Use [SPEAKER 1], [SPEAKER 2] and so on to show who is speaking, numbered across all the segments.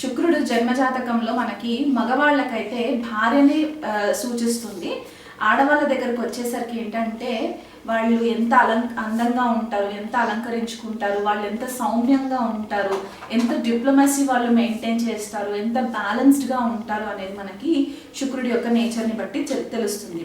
[SPEAKER 1] శుక్రుడు జన్మజాతకంలో మనకి మగవాళ్ళకైతే భార్యని సూచిస్తుంది. ఆడవాళ్ళ దగ్గరకు వచ్చేసరికి ఏంటంటే వాళ్ళు ఎంత అలం అందంగా ఉంటారు ఎంత అలంకరించుకుంటారు వాళ్ళు ఎంత సౌమ్యంగా ఉంటారు ఎంత డిప్లొమసీ వాళ్ళు మెయింటైన్ చేస్తారు ఎంత బ్యాలెన్స్డ్గా ఉంటారు అనేది మనకి శుక్రుడి యొక్క నేచర్ని బట్టి తెలుస్తుంది.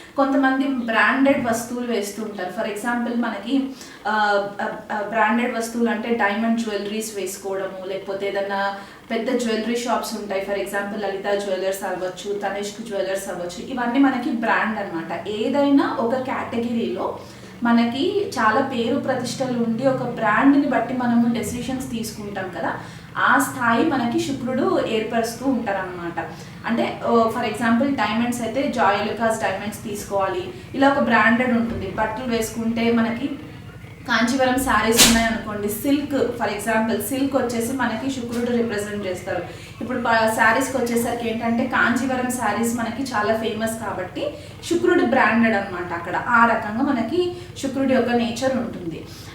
[SPEAKER 1] కొంతమంది బ్రాండెడ్ వస్తువులు వేస్తుంటారు. ఫర్ ఎగ్జాంపుల్ మనకి బ్రాండెడ్ వస్తువులు అంటే డైమండ్ జ్యువెలరీస్ వేసుకోవడము లేకపోతే ఏదన్నా పెద్ద జ్యువెలరీ షాప్స్ ఉంటాయి. ఫర్ ఎగ్జాంపుల్ లలిత జ్యువెలర్స్ అవ్వచ్చు తనిష్క్ జ్యువెలర్స్ అవ్వచ్చు. ఇవన్నీ మనకి బ్రాండ్ అన్నమాట. ఏదైనా ఒక కేటగిరీలో మనకి చాలా పేరు ప్రతిష్టలు ఉండి ఒక బ్రాండ్ని బట్టి మనము డెసిషన్స్ తీసుకుంటాం కదా. ఆ స్థాయి మనకి శుక్రుడు ఏర్పరుస్తూ ఉంటారనమాట అంటే ఫర్ ఎగ్జాంపుల్ డైమండ్స్ అయితే జాయ్ డైమండ్స్ తీసుకోవాలి. ఇలా ఒక బ్రాండెడ్ ఉంటుంది. బట్టలు వేసుకుంటే మనకి కాంచీవరం శారీస్ ఉన్నాయనుకోండి సిల్క్ ఫర్ ఎగ్జాంపుల్ సిల్క్ వచ్చేసి మనకి శుక్రుడు రిప్రజెంట్ చేస్తారు. ఇప్పుడు శారీస్కి వచ్చేసరికి ఏంటంటే కాంచీవరం శారీస్ మనకి చాలా ఫేమస్ కాబట్టి శుక్రుడు బ్రాండెడ్ అనమాట అక్కడ. ఆ రకంగా మనకి శుక్రుడి యొక్క నేచర్ ఉంటుంది.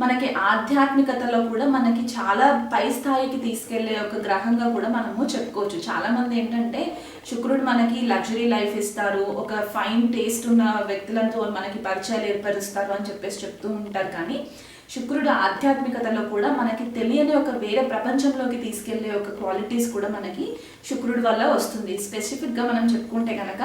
[SPEAKER 1] మనకి ఆధ్యాత్మికతలో కూడా మనకి చాలా పై స్థాయికి తీసుకెళ్ళే ఒక గ్రహంగా కూడా మనము చెప్పుకోవచ్చు. చాలా మంది ఏంటంటే శుక్రుడు మనకి లగ్జరీ లైఫ్ ఇస్తారు ఒక ఫైన్ టేస్ట్ ఉన్న వ్యక్తులతో మనకి పరిచయాలు ఏర్పరుస్తారు అని చెప్పేసి చెప్తూ ఉంటారు. కానీ శుక్రుడు ఆధ్యాత్మికతలో కూడా మనకి తెలియని ఒక వేరే ప్రపంచంలోకి తీసుకెళ్ళే ఒక క్వాలిటీస్ కూడా మనకి శుక్రుడు వల్ల వస్తుంది. స్పెసిఫిక్గా మనం చెప్పుకుంటే కనుక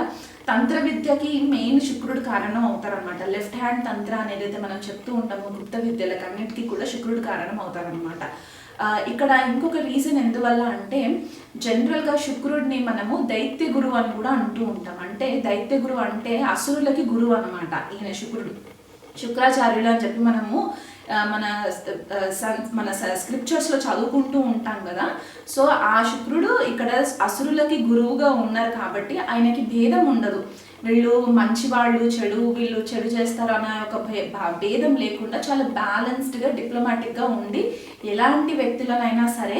[SPEAKER 1] తంత్ర విద్యకి మెయిన్ శుక్రుడు కారణం అవుతారనమాట లెఫ్ట్ హ్యాండ్ తంత్ర అనేది అయితే మనం చెప్తూ ఉంటాము గుప్త విద్యలకు అన్నిటికీ కూడా శుక్రుడు కారణం అవుతారనమాట ఇక్కడ ఇంకొక రీజన్ ఎందువల్ల అంటే జనరల్గా శుక్రుడిని మనము దైత్య గురువు అని కూడా అంటూ ఉంటాం. అంటే దైత్య గురువు అంటే అసురులకి గురువు అనమాట ఈయన శుక్రుడు. శుక్రాచార్యులు అని చెప్పి మనము మన మన స్క్రిప్చర్స్లో చదువుకుంటూ ఉంటాం కదా. సో ఆ శుక్రుడు ఇక్కడ అసురులకి గురువుగా ఉన్నారు కాబట్టి ఆయనకి భేదం ఉండదు. వీళ్ళు మంచి వాళ్ళు చెడు వీళ్ళు చెడు చేస్తారు అనే ఒక భే- భా- భేదం లేకుండా చాలా బ్యాలెన్స్డ్గా డిప్లొమాటిక్గా ఉండి ఎలాంటి వ్యక్తులనైనా సరే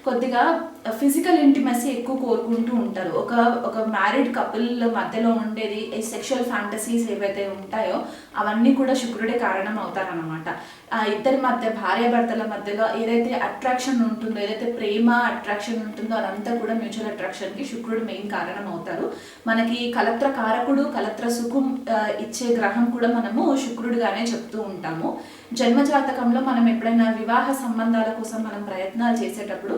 [SPEAKER 1] కొద్దిగా ఫిజికల్ ఇంటిమసీ ఎక్కువ కోరుకుంటూ ఉంటారు. ఒక ఒక మ్యారీడ్ కపుల్ మధ్యలో ఉండేది ఈ సెక్షువల్ ఫ్యాంటసీస్ ఏవైతే ఉంటాయో అవన్నీ కూడా శుక్రుడే కారణం అవుతారనమాట ఆ ఇద్దరి మధ్య భార్యాభర్తల మధ్యలో ఏదైతే అట్రాక్షన్ ఉంటుందో ఏదైతే ప్రేమ అట్రాక్షన్ ఉంటుందో అదంతా కూడా మ్యూచువల్ అట్రాక్షన్కి శుక్రుడు మెయిన్ కారణం అవుతారు. మనకి కలత్ర కారకుడు కలత్ర సుఖం ఇచ్చే గ్రహం కూడా మనము శుక్రుడుగానే చెప్తూ ఉంటాము. జన్మజాతకంలో మనం ఎప్పుడైనా వివాహ సంబంధాల కోసం మనం ప్రయత్నాలు చేసేటప్పుడు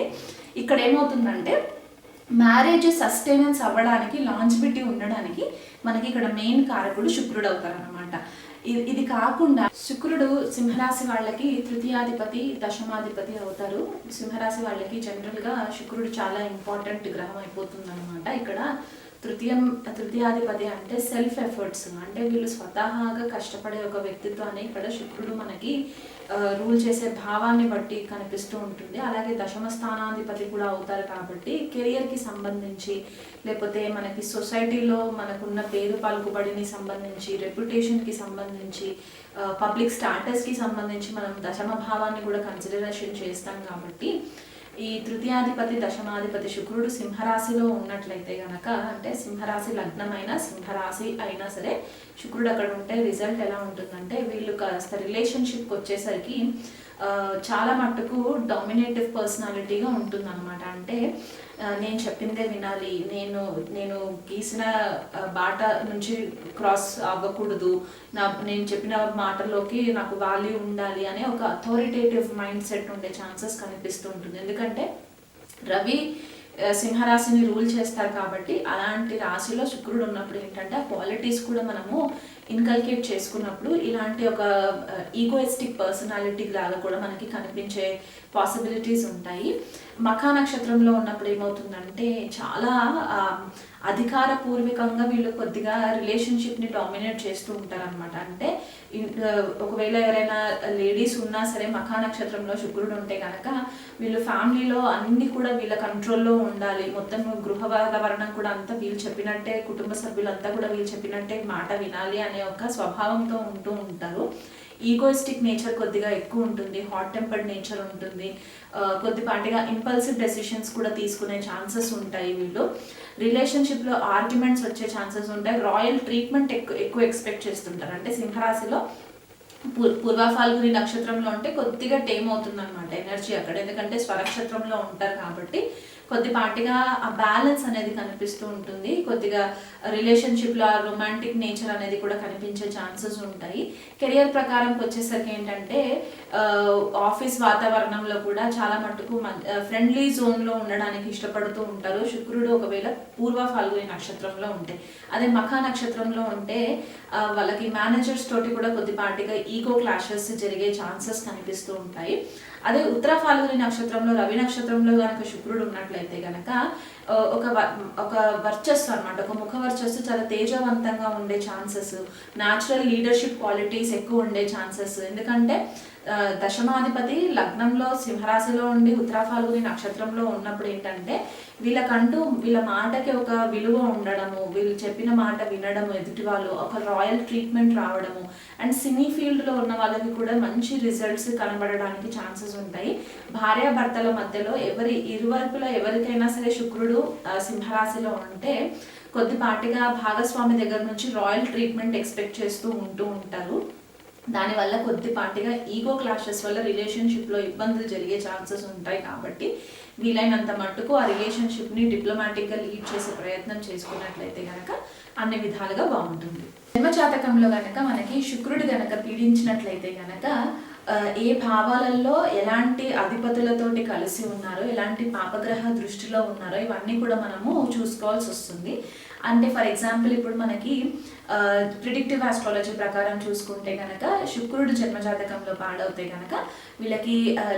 [SPEAKER 1] ఇక్కడ ఏమవుతుందంటే మ్యారేజ్ సస్టైనెన్స్ అవ్వడానికి లాంజిబిలిటీ ఉండడానికి మనకి ఇక్కడ మెయిన్ కారకుడు శుక్రుడు అవుతారనమాట ఇది ఇది కాకుండా శుక్రుడు సింహరాశి వాళ్ళకి తృతీయాధిపతి దశమాధిపతి అవుతారు. సింహరాశి వాళ్ళకి జనరల్గా శుక్రుడు చాలా ఇంపార్టెంట్ గ్రహం అయిపోతుంది అనమాట ఇక్కడ తృతీయం తృతీయాధిపతి అంటే సెల్ఫ్ ఎఫర్ట్స్ అంటే వీళ్ళు స్వతహాగా కష్టపడే ఒక వ్యక్తిత్వాన్ని ఇక్కడ శుక్రుడు మనకి రూల్ చేసే భావాన్ని బట్టి కనిపిస్తూ ఉంటుంది. అలాగే దశమ స్థానాధిపతి కూడా అవుతారు కాబట్టి కెరియర్కి సంబంధించి లేకపోతే మనకి సొసైటీలో మనకున్న పేరు పలుకుబడిని సంబంధించి రెప్యుటేషన్కి సంబంధించి పబ్లిక్ స్టాటస్కి సంబంధించి మనం దశమ భావాన్ని కూడా కన్సిడరేషన్ చేస్తాం కాబట్టి ఈ తృతీయాధిపతి దశమాధిపతి శుక్రుడు సింహరాశిలో ఉన్నట్లయితే గనక అంటే సింహరాశి లగ్నమైన సింహరాశి అయినా సరే శుక్రుడు అక్కడ ఉంటే రిజల్ట్ ఎలా ఉంటుందంటే వీళ్ళు కాస్త రిలేషన్షిప్కి వచ్చేసరికి చాలా మట్టుకు డామినేటివ్ పర్సనాలిటీగా ఉంటుందన్నమాట. అంటే నేను చెప్పిందే వినాలి. నేను నేను గీసిన బాట నుంచి క్రాస్ అవ్వకూడదు. నా నేను చెప్పిన మాటల్లోకి నాకు వాల్యూ ఉండాలి అనే ఒక అథారిటేటివ్ మైండ్ సెట్ ఉండే ఛాన్సెస్ కనిపిస్తూ ఉంటుంది. ఎందుకంటే రవి సింహరాశిని రూల్ చేస్తారు కాబట్టి అలాంటి రాశిలో శుక్రుడు ఉన్నప్పుడు ఏంటంటే ఆ క్వాలిటీస్ కూడా మనము ఇన్కల్కేట్ చేసుకున్నప్పుడు ఇలాంటి ఒక uh, ఈగోయిస్టిక్ పర్సనాలిటీ లాగా కూడా మనకి కనిపించే పాసిబిలిటీస్ ఉంటాయి. మఖా నక్షత్రంలో ఉన్నప్పుడు ఏమవుతుందంటే చాలా um, అధికారపూర్వకంగా వీళ్ళు కొద్దిగా రిలేషన్షిప్ని డామినేట్ చేస్తూ ఉంటారనమాట అంటే uh, ఒకవేళ ఎవరైనా లేడీస్ ఉన్నా సరే మఖా నక్షత్రంలో శుక్రుడు ఉంటే కనుక వీళ్ళు ఫ్యామిలీలో అన్ని కూడా వీళ్ళ కంట్రోల్లో ఉండాలి. మొత్తం గృహ వాతావరణం కూడా అంతా వీళ్ళు చెప్పినట్టే కుటుంబ సభ్యులంతా కూడా వీళ్ళు చెప్పినట్టే మాట వినాలి అనే యొక్క స్వభావంతో ఉంటూ ఉంటారు. ఈగోయిస్టిక్ నేచర్ కొద్దిగా ఎక్కువ ఉంటుంది. హాట్ టెంపర్డ్ నేచర్ ఉంటుంది. కొద్దిపాటిగా ఇంపల్సివ్ డెసిషన్స్ కూడా తీసుకునే ఛాన్సెస్ ఉంటాయి వీళ్ళు. రిలేషన్షిప్లో ఆర్గ్యుమెంట్స్ వచ్చే ఛాన్సెస్ ఉంటాయి. రాయల్ ట్రీట్మెంట్ ఎక్కువ ఎక్కువ ఎక్స్పెక్ట్ చేస్తుంటారు. అంటే సింహరాశిలో పూర్- పూర్వ ఫాల్గుని నక్షత్రంలో ఉంటే కొద్దిగా టేమ్ అవుతుంది అనమాట ఎనర్జీ అక్కడ. ఎందుకంటే స్వనక్షత్రంలో ఉంటారు కాబట్టి కొద్దిపాటిగా ఆ బ్యాలెన్స్ అనేది కనిపిస్తూ ఉంటుంది. కొద్దిగా రిలేషన్షిప్లో ఆ రొమాంటిక్ నేచర్ అనేది కూడా కనిపించే ఛాన్సెస్ ఉంటాయి. కెరియర్ ప్రకారంకి వచ్చేసరికి ఏంటంటే ఆఫీస్ వాతావరణంలో కూడా చాలా మట్టుకు ఫ్రెండ్లీ జోన్లో ఉండడానికి ఇష్టపడుతూ ఉంటారు. శుక్రుడు ఒకవేళ పూర్వ ఫాల్గుని నక్షత్రంలో ఉంటే అదే మఖా నక్షత్రంలో ఉంటే వాళ్ళకి మేనేజర్స్ తోటి కూడా కొద్దిపాటిగా ఈగో క్లాషెస్ జరిగే ఛాన్సెస్ కనిపిస్తూ ఉంటాయి. అదే ఉత్తర ఫాల్గుని నక్షత్రంలో రవి నక్షత్రంలో కనుక శుక్రుడు ఉన్నట్లయితే కనుక ఒక ఒక వర్చస్సు అనమాట ఒక ముఖ వర్చస్సు చాలా తేజవంతంగా ఉండే ఛాన్సెస్ న్యాచురల్ లీడర్షిప్ క్వాలిటీస్ ఎక్కువ ఉండే ఛాన్సెస్. ఎందుకంటే దశమాధిపతి లగ్నంలో సింహరాశిలో ఉండి ఉత్తరాఫాల్గుని నక్షత్రంలో ఉన్నప్పుడు ఏంటంటే వీళ్ళకంటూ వీళ్ళ మాటకి ఒక విలువ ఉండడము వీళ్ళు చెప్పిన మాట వినడము ఎదుటి వాళ్ళు ఒక రాయల్ ట్రీట్మెంట్ రావడము. అండ్ సినీ ఫీల్డ్లో ఉన్న వాళ్ళకి కూడా మంచి రిజల్ట్స్ కనబడడానికి ఛాన్సెస్ ఉంటాయి. భార్యాభర్తల మధ్యలో ఎవరి ఇరువైపులా ఎవరికైనా సరే శుక్రుడు సింహరాశిలో ఉంటే కొద్దిపాటిగా భాగస్వామి దగ్గర నుంచి రాయల్ ట్రీట్మెంట్ ఎక్స్పెక్ట్ చేస్తూ ఉంటూ ఉంటారు. దానివల్ల కొద్దిపాటిగా ఈగో క్లాషెస్ వల్ల రిలేషన్షిప్లో ఇబ్బందులు జరిగే ఛాన్సెస్ ఉంటాయి కాబట్టి వీలైనంత మట్టుకు ఆ రిలేషన్షిప్ని డిప్లొమాటిక్గా లీడ్ చేసే ప్రయత్నం చేసుకున్నట్లయితే కనుక అన్ని విధాలుగా బాగుంటుంది. జన్మజాతకంలో గనక మనకి శుక్రుడు గనక పీడించినట్లయితే గనక ఏ భావాలలో ఎలాంటి అధిపతులతోటి కలిసి ఉన్నారో ఎలాంటి పాపగ్రహ దృష్టిలో ఉన్నారో ఇవన్నీ కూడా మనము చూసుకోవాల్సి వస్తుంది. అంటే ఫర్ ఎగ్జాంపుల్ ఇప్పుడు మనకి ప్రిడిక్టివ్ ఆస్ట్రాలజీ ప్రకారం చూసుకుంటే కనుక శుక్రుడు జన్మజాతకంలో పాడవుతే కనుక వీళ్ళకి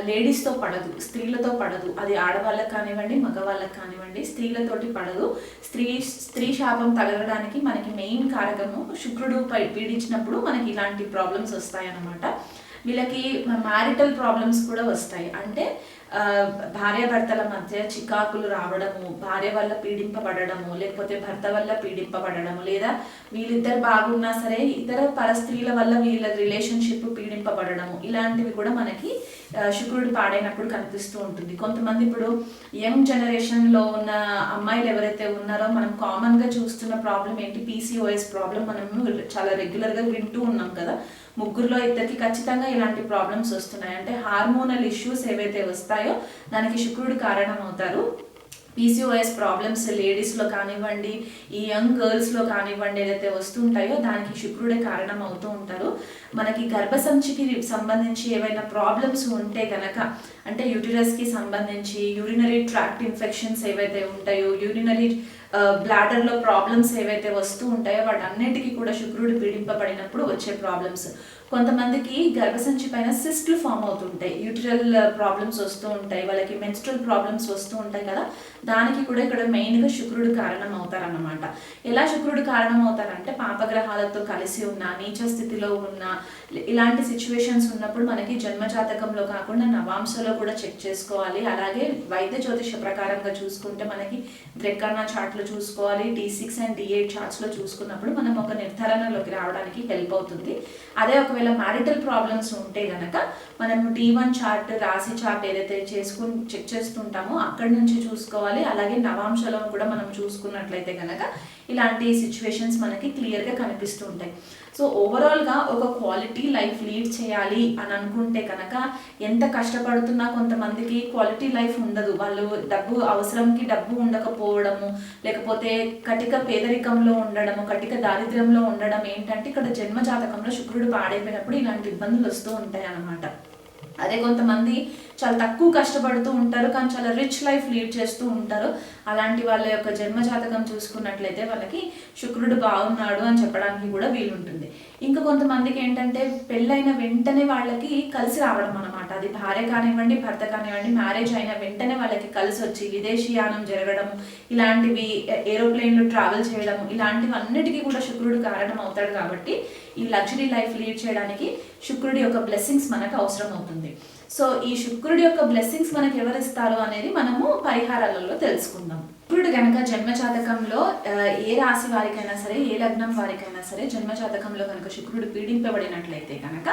[SPEAKER 1] లేడీస్తో పడదు స్త్రీలతో పడదు. అది ఆడవాళ్ళకి కానివ్వండి మగవాళ్ళకి కానివ్వండి స్త్రీలతోటి పడదు. స్త్రీ స్త్రీ శాపం తగలడానికి మనకి మెయిన్ కారకము శుక్రుడు పై పీడించినప్పుడు మనకి ఇలాంటి ప్రాబ్లమ్స్ వస్తాయన్నమాట. వీళ్ళకి మ్యారిటల్ ప్రాబ్లమ్స్ కూడా వస్తాయి. అంటే భార్యాభర్తల మధ్య చికాకులు రావడము భార్య వల్ల పీడింపబడము లేకపోతే భర్త వల్ల పీడింపబడము లేదా వీళ్ళిద్దరు బాగున్నా సరే ఇతర పరస్త్రీల వల్ల వీళ్ళ రిలేషన్షిప్ పీడింపబడము ఇలాంటివి కూడా మనకి శుక్రుడు పాడైనప్పుడు కనిపిస్తూ ఉంటుంది. కొంతమంది ఇప్పుడు యంగ్ జనరేషన్లో ఉన్న అమ్మాయిలు ఎవరైతే ఉన్నారో మనం కామన్గా చూస్తున్న ప్రాబ్లం ఏంటి? పీసీఓఎస్ ప్రాబ్లం మనం చాలా రెగ్యులర్గా వింటూ ఉన్నాం కదా. ముగ్గురులో ఇద్దరికి ఖచ్చితంగా ఇలాంటి ప్రాబ్లమ్స్ వస్తున్నాయి. అంటే హార్మోనల్ ఇష్యూస్ ఏవైతే వస్తాయో దానికి శుక్రుడు కారణం అవుతారు పీసీఓఎస్ ప్రాబ్లమ్స్ లేడీస్లో కానివ్వండి ఈ యంగ్ గర్ల్స్లో కానివ్వండి ఏదైతే వస్తుంటాయో దానికి శుక్రుడే కారణం అవుతూ ఉంటారు. మనకి గర్భసంచికి సంబంధించి ఏవైనా ప్రాబ్లమ్స్ ఉంటే కనుక అంటే యూటిరస్కి సంబంధించి యూరినరీ ట్రాక్ట్ ఇన్ఫెక్షన్స్ ఏవైతే ఉంటాయో యూరినరీ బ్లాడర్లో ప్రాబ్లమ్స్ ఏవైతే వస్తూ ఉంటాయో వాటన్నిటికీ కూడా శుక్రుడు పీడింపబడినప్పుడు వచ్చే ప్రాబ్లమ్స్ కొంతమందికి గర్భసంచి పైన సిస్ట్లు ఫామ్ అవుతుంటాయి. యూటిరల్ ప్రాబ్లమ్స్ uh, వస్తూ ఉంటాయి. వాళ్ళకి మెన్స్ట్రల్ ప్రాబ్లమ్స్ వస్తూ ఉంటాయి కదా. దానికి కూడా ఇక్కడ మెయిన్గా శుక్రుడు కారణం అవుతారన్నమాట ఎలా శుక్రుడు కారణం అవుతారంటే పాపగ్రహాలతో కలిసి ఉన్న నీచ స్థితిలో ఉన్న ఇలాంటి సిచ్యువేషన్స్ ఉన్నప్పుడు మనకి జన్మజాతకంలో కాకుండా నవాంశలో కూడా చెక్ చేసుకోవాలి. అలాగే వైద్య జ్యోతిష ప్రకారంగా చూసుకుంటే మనకి ద్రెక్కన్న చార్ట్లో చూసుకోవాలి. D six and D eight చార్ట్స్లో చూసుకున్నప్పుడు మనం ఒక నిర్ధారణలోకి రావడానికి హెల్ప్ అవుతుంది. అదే ఒకవేళ మ్యారిటల్ ప్రాబ్లమ్స్ ఉంటే గనక మనం డి వన్ చార్ట్ రాశి చార్ట్ ఏదైతే చేసుకుని చెక్ చేస్తుంటామో అక్కడి నుంచి చూసుకోవాలి. అలాగే నవాంశలో కూడా మనం చూసుకున్నట్లయితే గనక ఇలాంటి సిచ్యువేషన్స్ మనకి క్లియర్గా కనిపిస్తూ ఉంటాయి సో ఓవరాల్గా ఒక క్వాలిటీ లైఫ్ లీడ్ చేయాలి అని అనుకుంటే కనుక ఎంత కష్టపడుతున్నా కొంతమందికి క్వాలిటీ లైఫ్ ఉండదు. వాళ్ళు డబ్బు అవసరంకి డబ్బు ఉండకపోవడము లేకపోతే కటిక పేదరికంలో ఉండడము కటిక దారిద్ర్యంలో ఉండడం ఏంటంటే ఇక్కడ జన్మ జాతకంలో శుక్రుడు పాడైపోయినప్పుడు ఇలాంటి ఇబ్బందులు వస్తూ ఉంటాయి అన్నమాట. అదే కొంతమంది చాలా తక్కువ కష్టపడుతూ ఉంటారు కానీ చాలా రిచ్ లైఫ్ లీడ్ చేస్తూ ఉంటారు. అలాంటి వాళ్ళ యొక్క జన్మ జాతకం చూసుకున్నట్లయితే వాళ్ళకి శుక్రుడు బాగున్నాడు అని చెప్పడానికి కూడా వీలుంటుంది. ఇంకా కొంతమందికి ఏంటంటే పెళ్ళైన వెంటనే వాళ్ళకి కలిసి రావడం అనమాట అది భార్య కానివ్వండి భర్త కానివ్వండి మ్యారేజ్ అయిన వెంటనే వాళ్ళకి కలిసి వచ్చి విదేశీయానం జరగడం ఇలాంటివి ఏరోప్లేన్లో ట్రావెల్ చేయడం ఇలాంటివి అన్నిటికీ కూడా శుక్రుడు కారణం అవుతాడు కాబట్టి ఈ లగ్జరీ లైఫ్ లీడ్ చేయడానికి శుక్రుడి యొక్క బ్లెస్సింగ్స్ మనకు అవసరం అవుతుంది. సో ఈ శుక్రుడి యొక్క బ్లెస్సింగ్స్ మనకు ఎవరు ఇస్తారు అనేది మనము పరిహారాలలో తెలుసుకుందాం. శుక్రుడు కనుక జన్మజాతకంలో ఏ రాశి వారికైనా సరే ఏ లగ్నం వారికైనా సరే జన్మజాతకంలో కనుక శుక్రుడు పీడింపబడినట్లయితే కనుక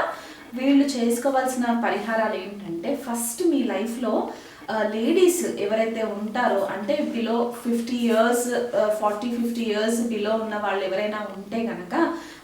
[SPEAKER 1] వీళ్ళు చేసుకోవాల్సిన పరిహారాలు ఏంటంటే ఫస్ట్ మీ లైఫ్లో లేడీస్ ఎవరైతే ఉంటారో అంటే below fifty years forty fifty years below ఉన్న వాళ్ళు ఎవరైనా ఉంటే కనుక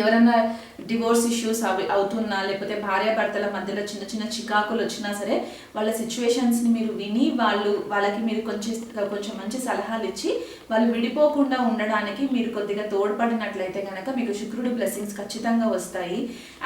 [SPEAKER 1] ఎవరైనా డివోర్స్ ఇష్యూస్ అవి అవుతున్నా లేకపోతే భార్యాభర్తల మధ్యలో చిన్న చిన్న చికాకులు వచ్చినా సరే వాళ్ళ సిచ్యువేషన్స్ని మీరు విని వాళ్ళు వాళ్ళకి మీరు కొంచెం కొంచెం మంచి సలహాలు ఇచ్చి వాళ్ళు విడిపోకుండా ఉండడానికి మీరు కొద్దిగా తోడ్పడినట్లయితే కనుక మీకు శుక్రుడు బ్లెస్సింగ్స్ ఖచ్చితంగా వస్తాయి.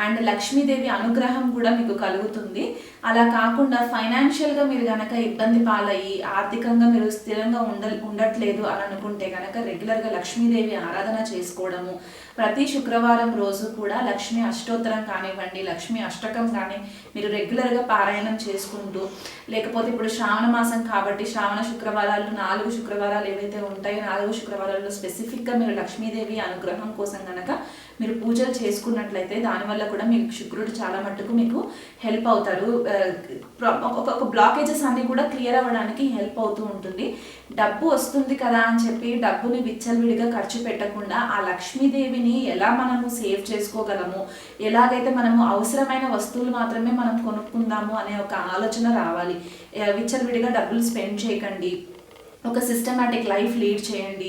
[SPEAKER 1] అండ్ లక్ష్మీదేవి అనుగ్రహం కూడా మీకు కలుగుతుంది. అలా కాకుండా ఫైనాన్షియల్గా మీరు కనుక ఇబ్బంది పాలయ్యి ఆర్థికంగా మీరు స్థిరంగా ఉండ ఉండట్లేదు అని అనుకుంటే కనుక రెగ్యులర్గా లక్ష్మీదేవి ఆరాధన చేసుకోవడము. ప్రతి శుక్రవారం రోజు కూడా లక్ష్మీ అష్టోత్తరం కానివ్వండి లక్ష్మీ అష్టకం కానీ మీరు రెగ్యులర్గా పారాయణం చేసుకుంటూ లేకపోతే ఇప్పుడు శ్రావణ మాసం కాబట్టి శ్రావణ శుక్రవారాలు నాలుగు శుక్రవారాలు ఏవైతే ఉంటాయో నాలుగు శుక్రవారాల్లో స్పెసిఫిక్గా మీరు లక్ష్మీదేవి అనుగ్రహం కోసం కనుక మీరు పూజలు చేసుకున్నట్లయితే దానివల్ల కూడా మీకు శుక్రుడు చాలా మట్టుకు మీకు హెల్ప్ అవుతారు. ఒక బ్లాకేజెస్ అన్ని కూడా క్లియర్ అవ్వడానికి హెల్ప్ అవుతూ ఉంటుంది. డబ్బు వస్తుంది కదా అని చెప్పి డబ్బుని విచ్చలవిడిగా ఖర్చు పెట్టకుండా ఆ లక్ష్మీదేవిని ఎలా మనము సేవ్ చేసుకోగలము? ఎలాగైతే మనము అవసరమైన వస్తువులు మాత్రమే మనం కొనుక్కుందాము అనే ఒక ఆలోచన రావాలి. విచ్చలవిడిగా డబ్బులు స్పెండ్ చేయకండి. ఒక సిస్టమాటిక్ లైఫ్ లీడ్ చేయండి.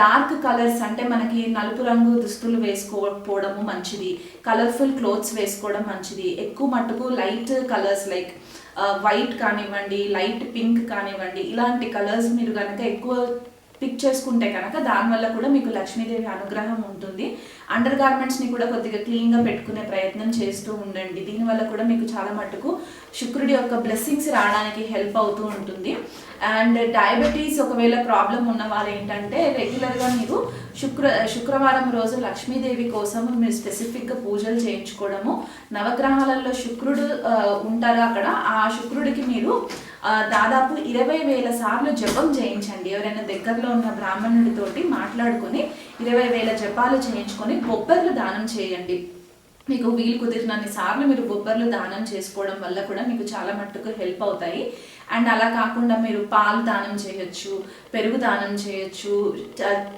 [SPEAKER 1] డార్క్ కలర్స్ అంటే మనకి నలుపు రంగు దుస్తులు వేసుకోకపోవడము మంచిది. కలర్ఫుల్ క్లోత్స్ వేసుకోవడం మంచిది. ఎక్కువ మట్టుకు లైట్ కలర్స్ లైక్ వైట్ కానివ్వండి లైట్ పింక్ కానివ్వండి ఇలాంటి కలర్స్ మీరు కనుక ఎక్కువ పిక్ చేసుకుంటే కనుక దానివల్ల కూడా మీకు లక్ష్మీదేవి అనుగ్రహం ఉంటుంది. అండర్ గార్మెంట్స్ని కూడా కొద్దిగా క్లీన్గా పెట్టుకునే ప్రయత్నం చేస్తూ ఉండండి. దీనివల్ల కూడా మీకు చాలా మటుకు శుక్రుడి యొక్క బ్లెస్సింగ్స్ రావడానికి హెల్ప్ అవుతూ ఉంటుంది. అండ్ డయాబెటీస్ ఒకవేళ ప్రాబ్లం ఉన్న వాళ్ళు ఏంటంటే రెగ్యులర్గా మీరు శుక్ర శుక్రవారం రోజు లక్ష్మీదేవి కోసం మీరు స్పెసిఫిక్గా పూజలు చేయించుకోవడము. నవగ్రహాలలో శుక్రుడు ఉంటారు అక్కడ. ఆ శుక్రుడికి మీరు దాదాపు ఇరవై వేల సార్లు జపం చేయించండి. ఎవరైనా దగ్గరలో ఉన్న బ్రాహ్మణుడితోటి మాట్లాడుకుని ఇరవై వేల జపాలు చేయించుకొని బొబ్బర్లు దానం చేయండి. మీకు వీలు కుదిరినన్ని సార్లు మీరు బొబ్బర్లు దానం చేసుకోవడం వల్ల కూడా మీకు చాలా మట్టుకు హెల్ప్ అవుతాయి. అండ్ అలా కాకుండా మీరు పాలు దానం చేయొచ్చు పెరుగు దానం చేయొచ్చు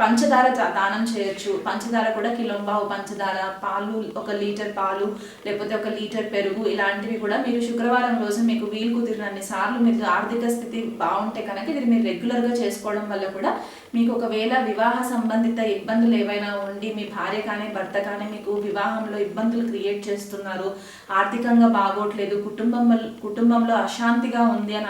[SPEAKER 1] పంచదార దానం చేయొచ్చు. పంచదార కూడా కిలోంబావు పంచదార పాలు ఒక లీటర్ పాలు లేకపోతే ఒక లీటర్ పెరుగు ఇలాంటివి కూడా మీరు శుక్రవారం రోజు మీకు వీలు కుదిరినన్ని సార్లు మీకు ఆర్థిక స్థితి బాగుంటే కనుక ఇది మీరు రెగ్యులర్గా చేసుకోవడం వల్ల కూడా మీకు ఒకవేళ వివాహ సంబంధిత ఇబ్బందులు ఏవైనా ఉండి మీ భార్య కానీ భర్త కానీ మీకు వివాహంలో ఇబ్బందులు క్రియేట్ చేస్తున్నారు ఆర్థికంగా బాగోట్లేదు కుటుంబం కుటుంబంలో అశాంతిగా ఉంది అని